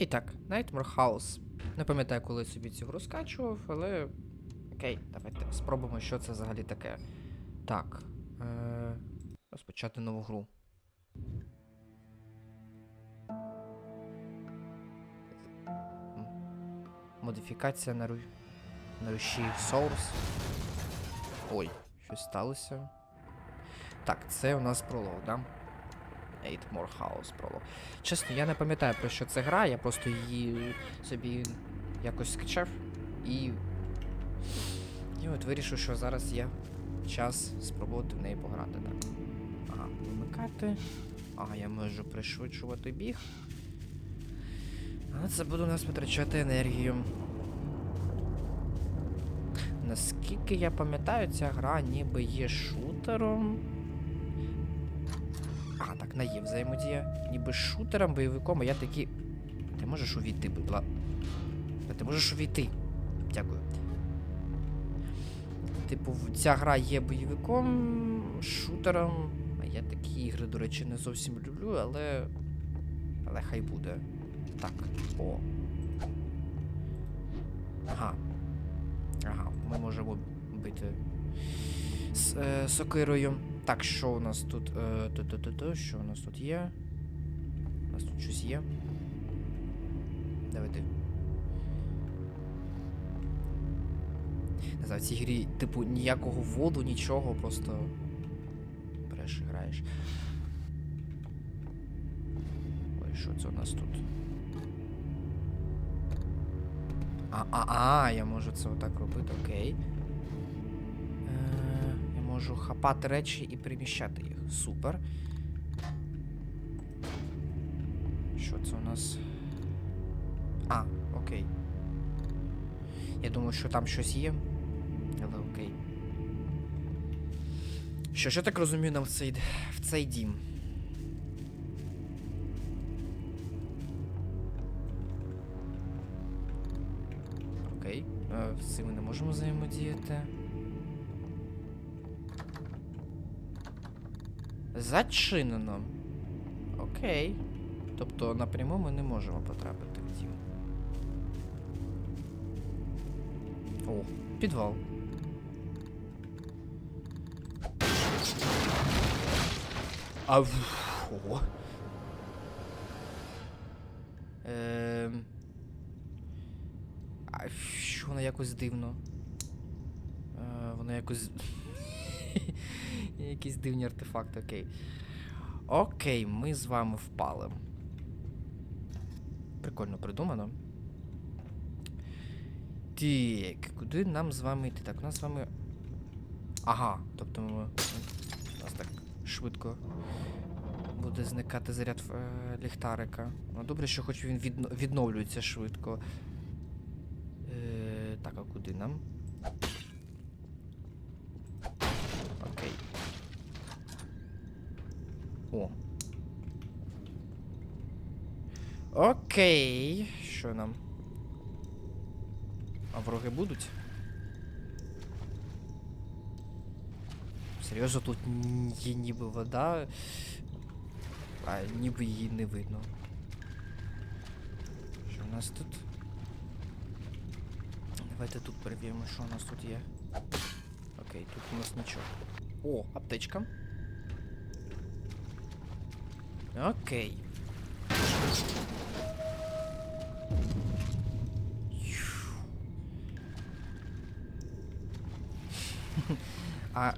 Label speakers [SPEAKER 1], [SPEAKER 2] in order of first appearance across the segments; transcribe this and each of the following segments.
[SPEAKER 1] І так, Nightmare House. Не пам'ятаю, коли собі цю гру скачував, але. Окей, давайте спробуємо, що це взагалі таке. Так. Е... Розпочати нову гру. Модифікація на, ру... на руші Source. Ой, щось сталося. Так, це у нас пролог, да? Eight More House пролог. Чесно, я не пам'ятаю про що це гра, я просто її собі якось скачав і. І от вирішив, що зараз є час спробувати в неї пограти. Так. Ага, вимикати. Ага, я можу пришвидшувати біг. Але це буде у нас витрачати енергію. Наскільки я пам'ятаю, ця гра ніби є шутером. Так, на є взаємодія. Ніби шутером, бойовиком, а я такий. Ти можеш увійти, будь ласка. Ти можеш увійти. Дякую. Типу, ця гра є бойовиком, шутером. А я такі ігри, до речі, не зовсім люблю, але. Але хай буде. Так, о. Ага. Ага, ми можемо бити з е, сокирою. Так, що у нас тут? Е, ту-ту-ту-ту, що у нас тут є? У нас тут щось є. Давайте. Не знаю, в цій грі, типу, ніякого воду, нічого, просто береш і граєш. Ой, що це у нас тут? А, а, а, я можу це отак робити, окей. Можу хапати речі і переміщати їх. Супер. Що це у нас? А, окей. Я думаю, що там щось є. Але окей. Що ж, я так розумію, нам в цей, в цей дім. Окей. Е, з цим ми не можемо взаємодіяти. Зачинено. Окей. Тобто напряму ми не можемо потрапити в дім. О, підвал. А в... Ем... А що воно якось дивно. Е, воно якось. Якісь дивні артефакти, окей. Окей, ми з вами впали. Прикольно придумано. Так, куди нам з вами йти? Так, у нас з вами. Ага, тобто ми. У нас так швидко буде зникати заряд е, ліхтарика. Ну, добре, що хоч він відно- відновлюється швидко. Е, так, а куди нам? Окей. О. Окей. Що нам? А вороги будуть? Серйозно, тут є ніби вода, а ніби її не видно. Що у нас тут? Давайте тут перевіримо, що у нас тут є. Окей, тут у нас нічого. О, аптечка. Окей. А.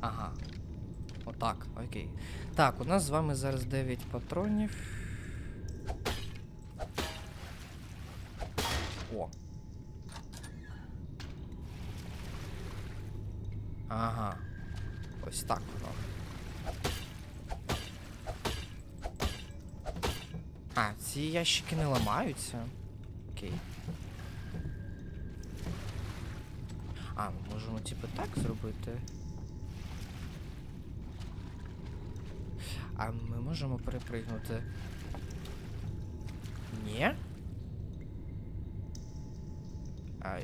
[SPEAKER 1] Ага. Отак, окей. Так, у нас з вами зараз 9 патронів. О. Ага. Ось так воно. А, ці ящики не ламаються. Окей. А, ми можемо типу так зробити. А ми можемо перепригнути. Ні? А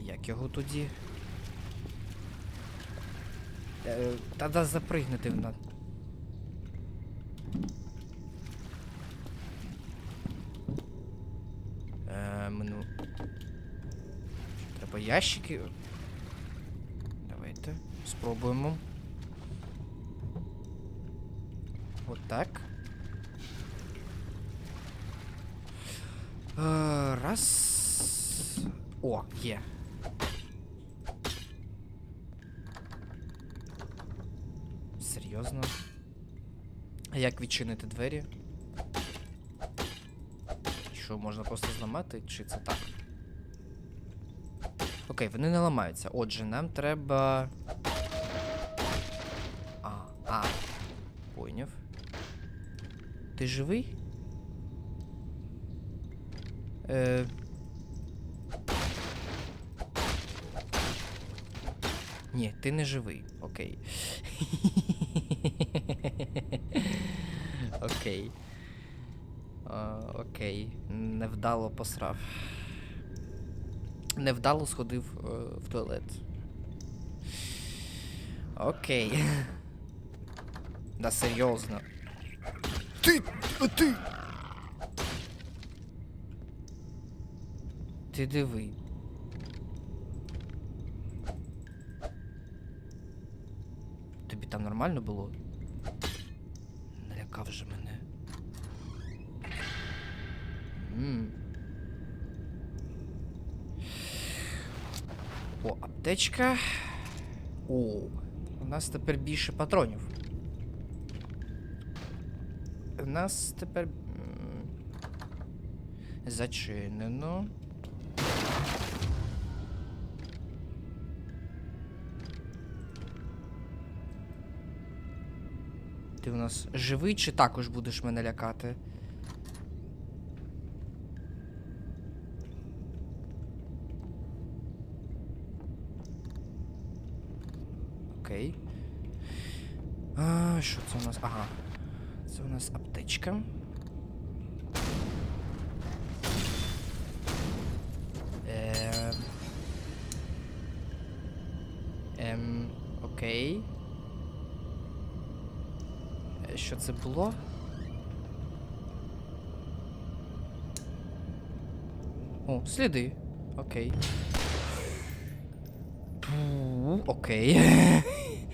[SPEAKER 1] як його тоді? Е, Треба запригнути в на... Е. Треба ящики Спробуємо. Отак. Е, Раз. О, є. Серйозно? А як відчинити двері? Що, можна просто зламати, чи це так? Окей, вони не ламаються. Отже, нам треба. А. Поняв. Ти живий? Е... Ні, ти не живий. Окей. Окей. А, окей. Невдало посрав. Невдало сходив е, в туалет. Окей. Да серйозно. Ти! Ти! Ти диви. Тобі там нормально було? Налякав же мене. М. О, аптечка. О, у нас тепер більше патронів. У нас тепер. Зачинено. Ти у нас живий чи також будеш мене лякати? Окей. А, що це у нас? Ага. Це у нас аптечка. Ем. Ем. Окей. Е, Що це було? О, сліди. Окей. Окей.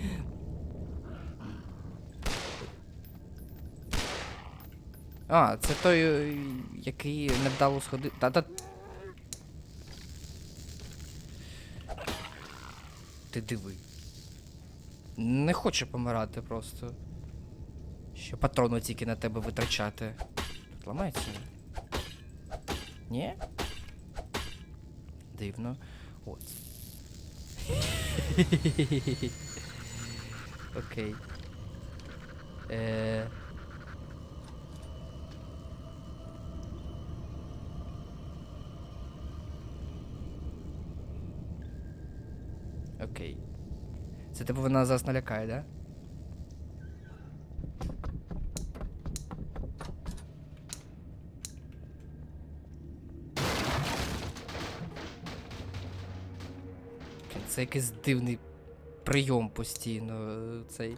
[SPEAKER 1] А, це той, е, який невдало сходив. Та-та. Ти диви. Не хоче помирати просто. Що патрону тільки на тебе витрачати. Тут ламається? Ні? Дивно. От. Окей. Е... Окей. Це тебе вона зараз налякає, да? Це якийсь дивний прийом постійно. е, Цей.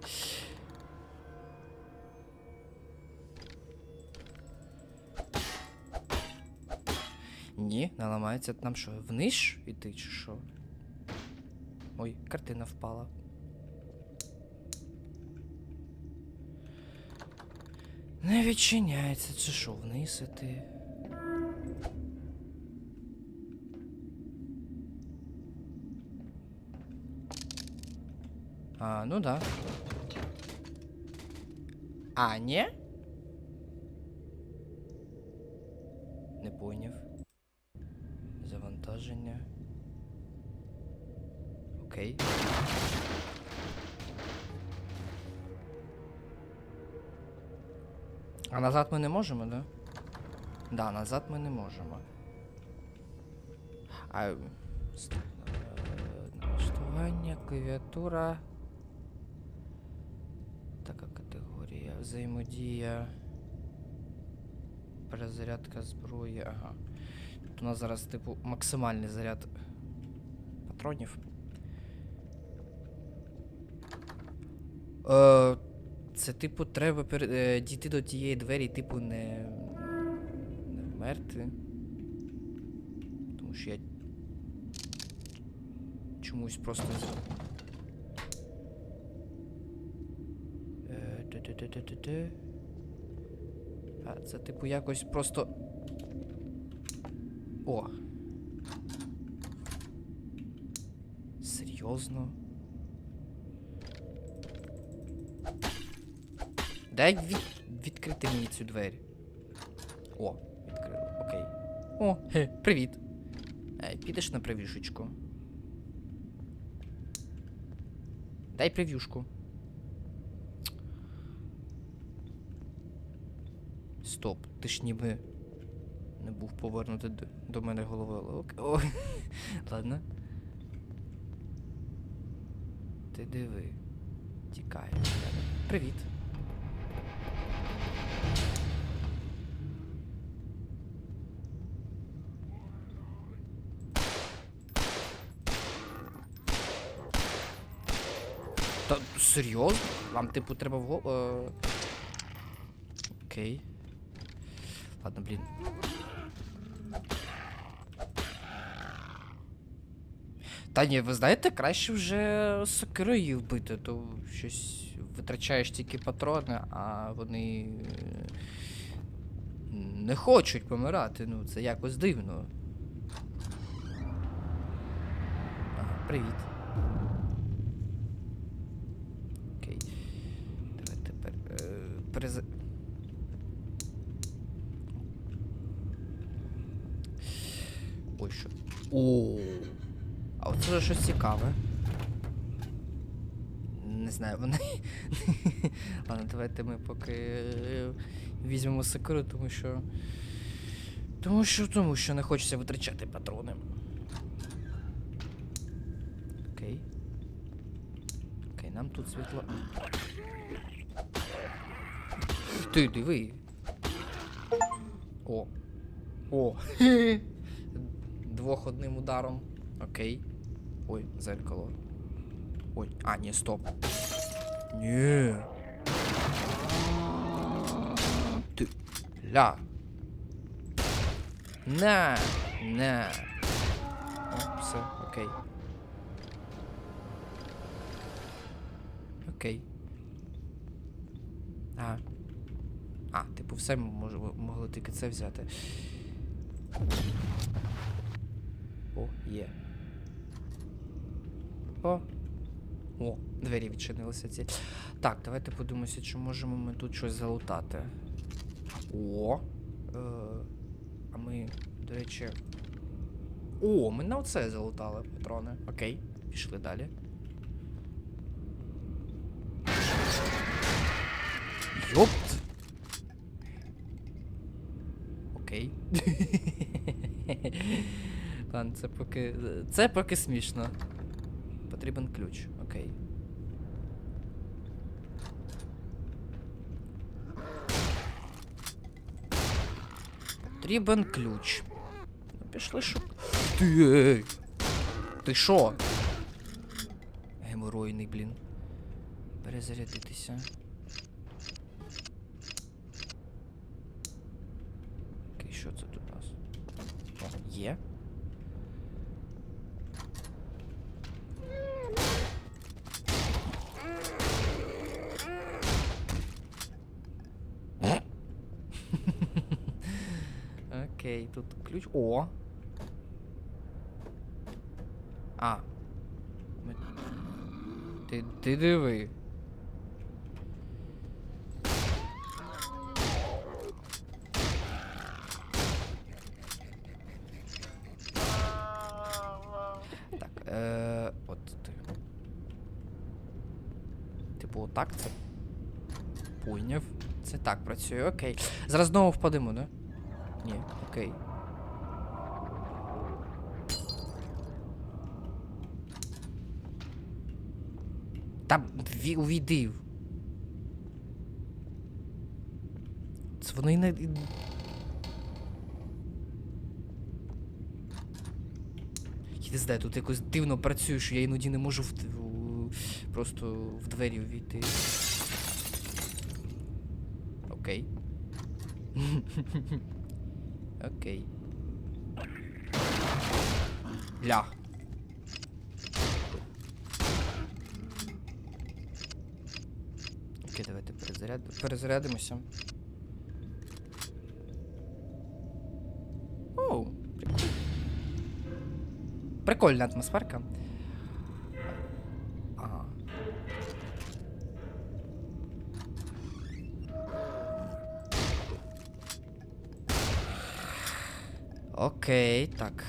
[SPEAKER 1] Ні, не ламається. Нам що, вниз іти чи що? Ой, картина впала. Не відчиняється, чи що, вниз? А, ну да. А, ні? Не поняв. Завантаження. Окей. А назад ми не можемо, да? Да, назад ми не можемо. А. е, Налаштування, клавіатура. Така категорія. Взаємодія. Перезарядка зброї. Ага. Тут у нас зараз, типу, максимальний заряд патронів. Е, це, типу, треба пер... е, дійти до тієї двері, типу, не. не вмерти. Тому що я чомусь просто. Е. А, це типу якось просто. О. Серйозно? Дай від... відкрити мені цю двері. О, відкрили. Окей. О, хе, привіт. Ей, підеш на прев'юшечку. Дай прев'юшку. Стоп, ти ж ніби не був повернутий до, до мене головою. О, ладно. Ти диви. Тікає. Привіт. Серйозно? Вам типу треба в. Е... Окей. Ладно, блін. Та ні, ви знаєте, краще вже сокирою вбити, то щось витрачаєш тільки патрони, а вони не хочуть помирати. Ну, це якось дивно. Ага, привіт. Окей. Давай тепер. Е, перез... Ой, що. О. А оце вже щось цікаве. Не знаю, вони. Ладно, давайте ми поки е, візьмемо секиру, тому що. Тому що, тому що не хочеться витрачати патрони. Окей. Окей, нам тут світло. Ти диви. О. О. Двох одним ударом. Окей. Ой, зеркало. Ой, а, ні, стоп. Ні. Ти. Ля. На. На. О, все, окей. Окей. А. А, типу, все ми могли тільки це взяти. О, є. О. О, двері відчинилися ці. Так, давайте подивимося, чи можемо ми тут щось залутати. О. Е, а ми, до речі. О, ми на оце залутали патрони. Окей, пішли далі. Йопт! Окей. Ладно, це поки. Це поки смішно. Потрібен ключ, окей. Потрібен ключ. Ну, пішли шук. Ти! Ти що? Геморойний, блін. Перезарядитися. Окей, що це тут у нас? О, є? Тут ключ. О! А. Ти, ти диви. Так, е, от ти. Типу, отак це. Пойняв. Це так працює, окей. Зараз знову впадемо, да? Ні, окей. Ві- увійди. Це воно і не. Я не знаю, тут якось дивно працює, що я іноді не можу в, просто в двері увійти. Окей. Окей. Ля. Окей, давайте перезаряд... перезарядимося. Оу, прикольна атмосферка. Окей, так.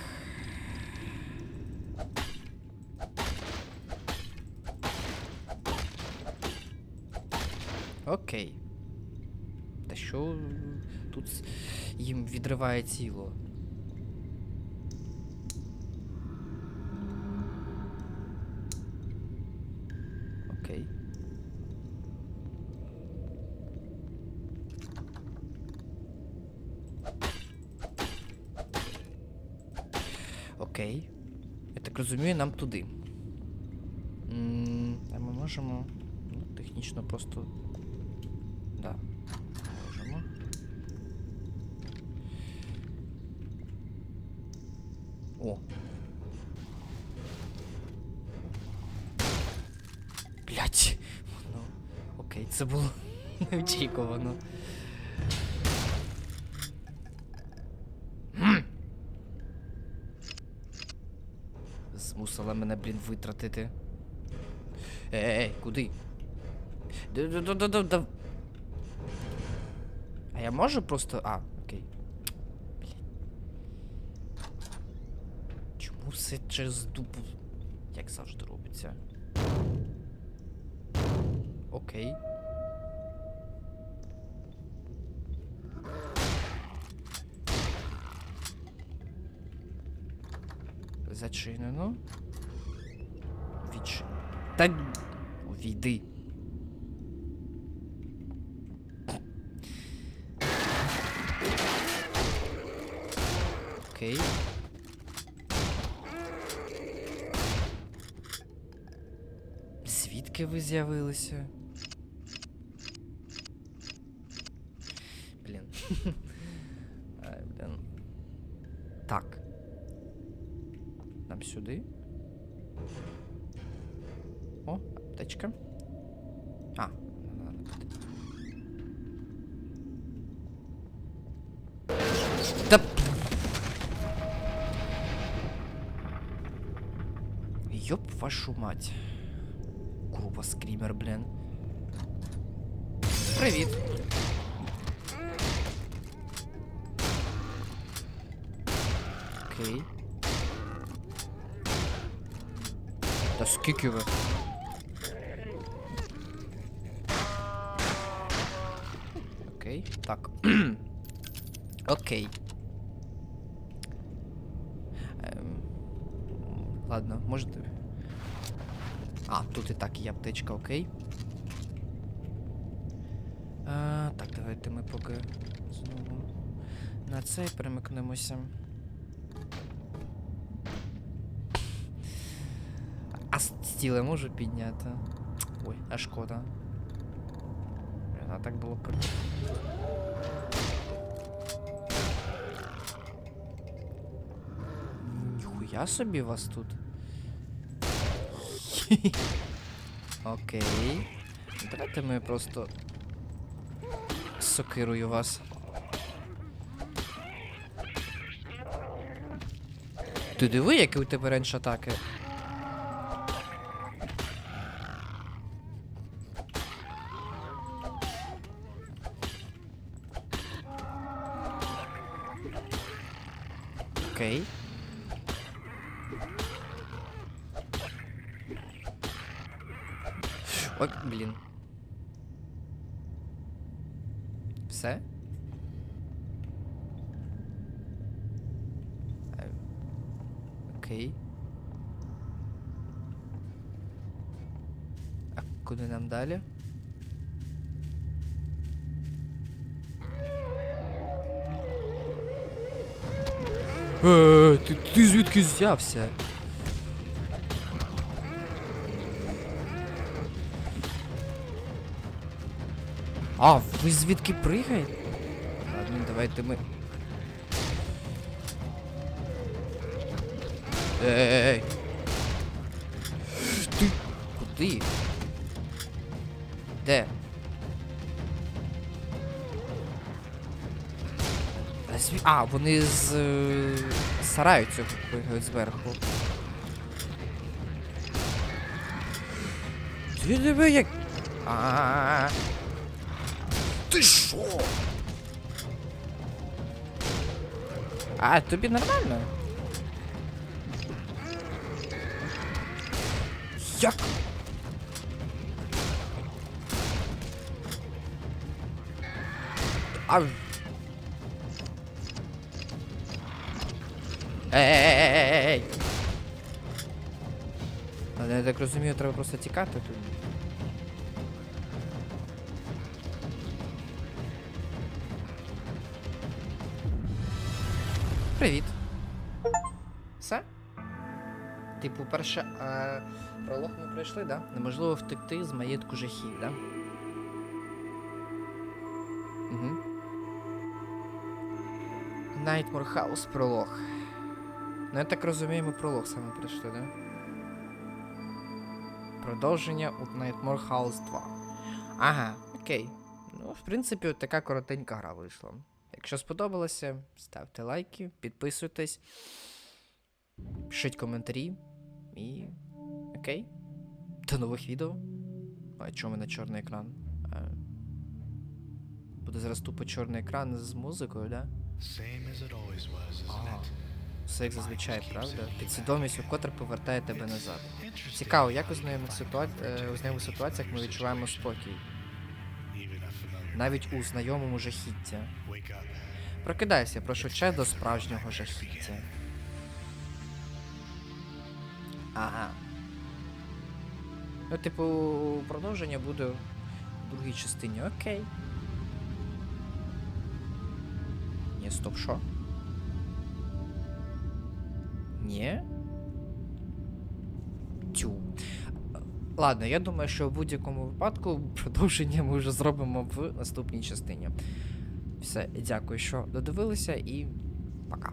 [SPEAKER 1] Окей. Та що тут їм відриває тіло? Окей. Окей. Я так розумію, нам туди. А ми можемо ну, технічно просто. Да. Можемо. О. Блять. Ну, окей, це було неочікувано. М. Змусила мене, блін, витратити. Ей, ей, куди? Да-да-да-да-да. А я можу просто. А, окей. Блін. Чому все через дупу? Як завжди робиться? Окей. Зачинено. Та увійди. Окей. Звідки ви з'явилися? О, аптечка. А, Та... Ёб вашу мать. Група скрімер, блін. Привіт. Окей. Та скільки ви? Окей. Ем, ладно, можете. А, тут і так є аптечка, окей. А, так, давайте ми поки знову на цей перемикнемося. А стіли можу підняти? Ой, а шкода. А так було прикольно. Ніхуя собі вас тут. Окей. Давайте ми просто сокирую вас. Ти диви, які у тебе раніше атаки. Окей. Ой, блін. Все? Е, Окей. А куди нам далі? Е, ти, ти звідки взявся? А, ви звідки пригаєте? Ладно, давайте ми. Ей. Ти. Куди? Де? А, вони з е, сараю цього пригають зверху. Ти диви як. А-а-а. Ти що? А, тобі нормально? Як? А... Ей! Але я так розумію, треба просто тікати тут. Привіт. Все? Типу, перше, а, пролог ми пройшли, да? Неможливо втекти з маєтку жахів, да? Угу. Nightmare House пролог. Ну, я так розумію, ми пролог саме пройшли, да? Продовження у Nightmare House 2. Ага, окей. Ну, в принципі, от така коротенька гра вийшла. Якщо сподобалося, ставте лайки, підписуйтесь, пишіть коментарі і. Окей. До нових відео. А чому на чорний екран? А... Буде зараз тупо чорний екран з музикою, да? Ага. Все як зазвичай, правда? Підсвідомість, котра повертає тебе назад. Цікаво, як у знайомих, ситуа... е, у знайомих ситуаціях ми відчуваємо спокій, навіть у знайомому жахіття. Прокидайся, прошу чай до справжнього жахіття. Ага. Ну, типу, продовження буде в другій частині. Окей. Ні, стоп, що? Ні? Тю. Ладно, я думаю, що в будь-якому випадку продовження ми вже зробимо в наступній частині. Все, дякую, що додивилися, і пока.